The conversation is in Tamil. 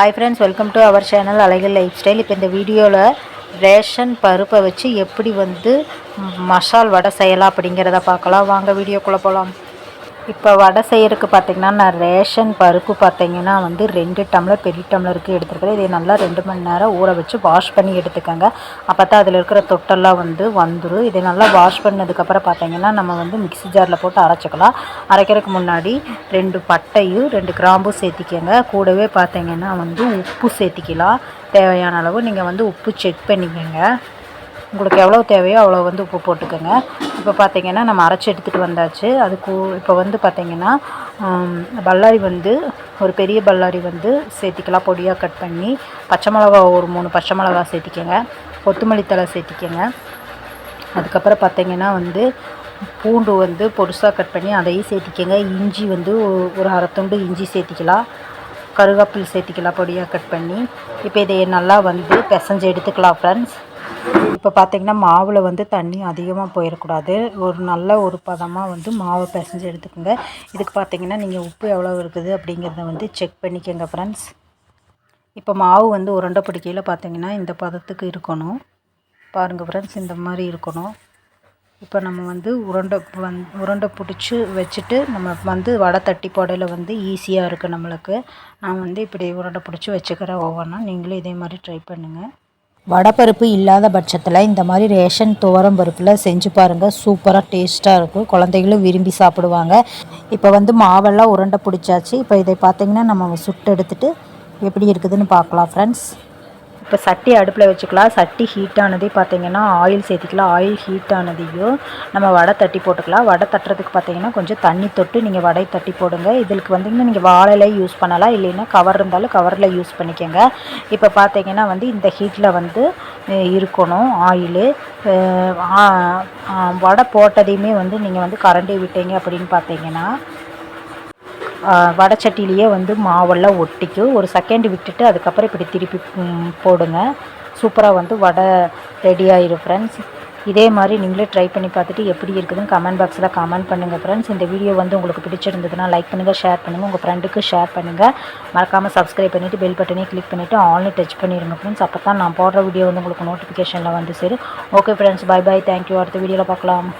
Hi friends welcome to our channel அழகில் லைஃப் ஸ்டைல் இப்போ இந்த வீடியோவில் ரேஷன் பருப்பை வச்சு எப்படி வந்து மசால் வடை செய்யலாம் அப்படிங்கிறத பார்க்கலாம். வாங்க வீடியோக்குள்ளே போகலாம் இப்போ வடை செய்யறதுக்கு பார்த்தீங்கன்னா நான் ரேஷன் பருப்பு பார்த்திங்கன்னா வந்து ரெண்டு டம்ளர் பெரிய டம்ளருக்கு எடுத்துருக்கிறேன். இதை நல்லா ரெண்டு மணி நேரம் ஊற வச்சு வாஷ் பண்ணி எடுத்துக்கோங்க. அப்போ தான் அதில் இருக்கிற தொட்டெல்லாம் வந்து வந்துடும் இதை நல்லா வாஷ் பண்ணதுக்கப்புறம் பார்த்திங்கன்னா நம்ம வந்து மிக்ஸி ஜாரில் போட்டு அரைச்சிக்கலாம். அரைக்கிறதுக்கு முன்னாடி ரெண்டு பட்டையும் ரெண்டு கிராம்பும் சேர்த்திக்கங்க. கூடவே பார்த்திங்கன்னா வந்து உப்பு சேர்த்திக்கலாம். தேவையான அளவு நீங்கள் வந்து உப்பு செக் பண்ணிக்கோங்க. உங்களுக்கு எவ்வளோ தேவையோ அவ்வளோ வந்து உப்பு போட்டுக்கோங்க. இப்போ பார்த்தீங்கன்னா நம்ம அரைச்சி எடுத்துகிட்டு வந்தாச்சு. அதுக்கு இப்போ வந்து பார்த்தீங்கன்னா பல்லாரி வந்து ஒரு பெரிய பல்லாரி வந்து சேர்த்திக்கலாம். பொடியாக கட் பண்ணி பச்சை மிளகா ஒரு மூணு பச்சை மிளகா சேர்த்திக்கங்க. கொத்தமல்லி தழை சேர்த்திக்கங்க. அதுக்கப்புறம் பார்த்தீங்கன்னா வந்து பூண்டு வந்து பொருசாக கட் பண்ணி அதையும் சேர்த்திக்கங்க. இஞ்சி வந்து ஒரு அரை துண்டு இஞ்சி சேர்த்திக்கலாம். கருவேப்பில் சேர்த்திக்கலாம் பொடியாக கட் பண்ணி. இப்போ இதை நல்லா வந்து பிசைஞ்சு எடுத்துக்கலாம் ஃப்ரெண்ட்ஸ் இப்போ பார்த்தீங்கன்னா மாவில் வந்து தண்ணி அதிகமாக போயிடக்கூடாது ஒரு நல்ல ஒரு பதமாக வந்து மாவை பிசைஞ்சு எடுத்துக்கோங்க. இதுக்கு பார்த்தீங்கன்னா நீங்கள் உப்பு எவ்வளோ இருக்குது அப்படிங்கிறத வந்து செக் பண்ணிக்கோங்க ஃப்ரெண்ட்ஸ் இப்போ மாவு வந்து உருண்டை பிடிக்கையில் பார்த்தீங்கன்னா இந்த பதத்துக்கு இருக்கணும். பாருங்கள் ஃப்ரெண்ட்ஸ் இந்த மாதிரி இருக்கணும். இப்போ நம்ம வந்து உருண்டை வந் உருண்டை பிடிச்சி வச்சுட்டு நம்ம வந்து வடை தட்டி போடையில் வந்து ஈஸியாக இருக்குது நம்மளுக்கு. நான் வந்து இப்படி உருண்டை பிடிச்சி வச்சுக்கிறேன் ஒவ்வொன்றா நீங்களும் இதே மாதிரி ட்ரை பண்ணுங்கள் வடைப்பருப்பு இல்லாத பட்சத்தில் இந்த மாதிரி ரேஷன் துவரம் பருப்பில் செஞ்சு பாருங்கள் சூப்பராக டேஸ்ட்டாக இருக்கும். குழந்தைகளும் விரும்பி சாப்பிடுவாங்க. இப்போ வந்து மாவெல்லாம் உருண்டை பிடிச்சாச்சு. இப்போ இதை பார்த்திங்கன்னா நம்ம சுட்டு எடுத்துட்டு எப்படி இருக்குதுன்னு பார்க்கலாம் ஃப்ரெண்ட்ஸ் இப்போ சட்டி அடுப்பில் வச்சுக்கலாம். சட்டி ஹீட் ஆனதே பார்த்தீங்கன்னா ஆயில் சேர்த்திக்கலாம். ஆயில் ஹீட் ஆனதையும் நம்ம வடை தட்டி போட்டுக்கலாம். வடை தட்டுறதுக்கு பார்த்தீங்கன்னா கொஞ்சம் தண்ணி தொட்டு நீங்கள் வடை தட்டி போடுங்க. இதுக்கு வந்தீங்கன்னா நீங்கள் வாழையில யூஸ் பண்ணலாம். இல்லைன்னா கவர் இருந்தாலும் கவரில் யூஸ் பண்ணிக்கோங்க. இப்போ பார்த்தீங்கன்னா வந்து இந்த ஹீட்டில் வந்து இருக்கணும் ஆயிலு வடை போட்டதையுமே வந்து நீங்கள் வந்து கரண்டி விட்டீங்க அப்படின்னு பார்த்தீங்கன்னா வடை சட்டிலேயே வந்து மாவெல்லாம் ஒட்டிக்கும் ஒரு செகண்ட் விட்டுட்டு அதுக்கப்புறம் இப்படி திருப்பி போடுங்க. சூப்பராக வந்து வடை ரெடி ஆயிரும் ஃப்ரெண்ட்ஸ் இதே மாதிரி நீங்களே ட்ரை பண்ணி பார்த்துட்டு எப்படி இருக்குதுன்னு கமெண்ட் பாக்ஸில் கமெண்ட் பண்ணுங்கள் ஃப்ரெண்ட்ஸ் இந்த வீடியோ வந்து உங்களுக்கு பிடிச்சிருந்ததுன்னா லைக் பண்ணுங்கள் ஷேர் பண்ணுங்கள் உங்கள் ஃப்ரெண்டுக்கு ஷேர் பண்ணுங்கள் மறக்காமல் சப்ஸ்கிரைப் பண்ணிவிட்டு பெல் பட்டனே கிளிக் பண்ணிவிட்டு ஆன்லைன் டச் பண்ணிடுங்க ஃப்ரெண்ட்ஸ் அப்போ தான் நான் போடுற வீடியோ வந்து உங்களுக்கு நோட்டிஃபிகேஷனில் வந்து சரி okay friends bye bye thank you அடுத்த வீடியோவில் பார்க்கலாம்.